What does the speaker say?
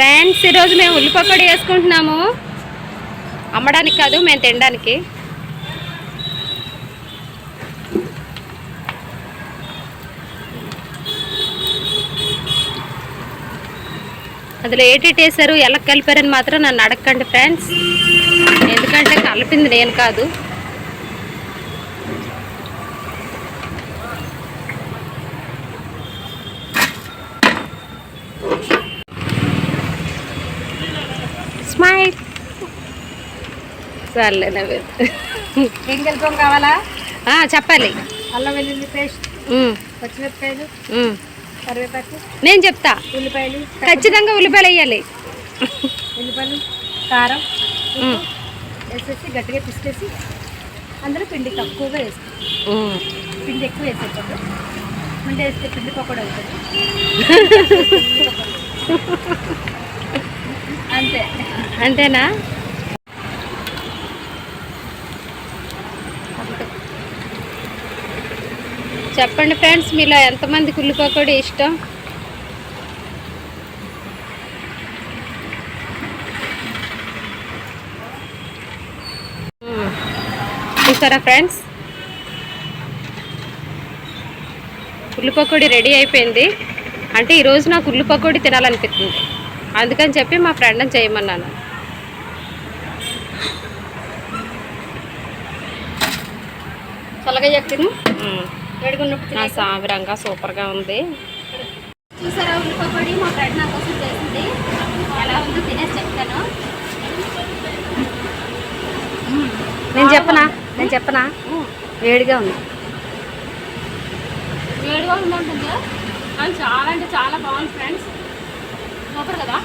Friends ఈరోజు మేము ఉల్లి వేసుకుంటున్నాము. అమ్మడానికి కాదు మేము తినడానికి. అందులో ఏటేటి వేసారు ఎలా కలిపారని మాత్రం నన్ను అడగండి ఫ్రెండ్స్. ఎందుకంటే కలిపింది నేను కాదు. స్మైల్ సర్లే ఏం కలిపాం కావాలా? చెప్పాలి. అల్లం వెల్లుల్లి పేస్ట్ పచ్చిమిరపకాయలు. కరివేపాకు నేను చెప్తా. ఉల్లిపాయలు ఖచ్చితంగా ఉల్లిపాయలు వేయాలి. ఉల్లిపాయలు కారం వేసేసి గట్టిగా పిసికేసి అందులో పిండి తక్కువగా వేస్తాం. పిండి ఎక్కువ వేసేటప్పుడు పిండి వేస్తే పిండి పకోడా అవుతుంది. అంతే. అంతేనా? చెప్పండి ఫ్రెండ్స్ మీలో ఎంతమందికి ఉల్లి ఇష్టం? చూసారా ఫ్రెండ్స్? ఉల్లి పకోడీ రెడీ అయిపోయింది. అంటే ఈరోజు నాకు ఉల్లి పకోడీ తినాలనిపిస్తుంది. అందుకని చెప్పి మా ఫ్రెండ్ని చేయమన్నాను. చల్లగా చెప్తాను సామిరంగా సూపర్గా ఉంది. చూసారా ఉల్లి పకోడీ మా ఫ్రెండ్ నా కోసం చేసింది. ఎలా ఉందో తినేసి చెప్తాను. నేను చెప్పనా? నేను చెప్పనా? వేడిగా ఉంది. వేడిగా ఉందంటుంది చాలా అంటే చాలా బాగుంది ఫ్రెండ్స్. ఒకరు కదా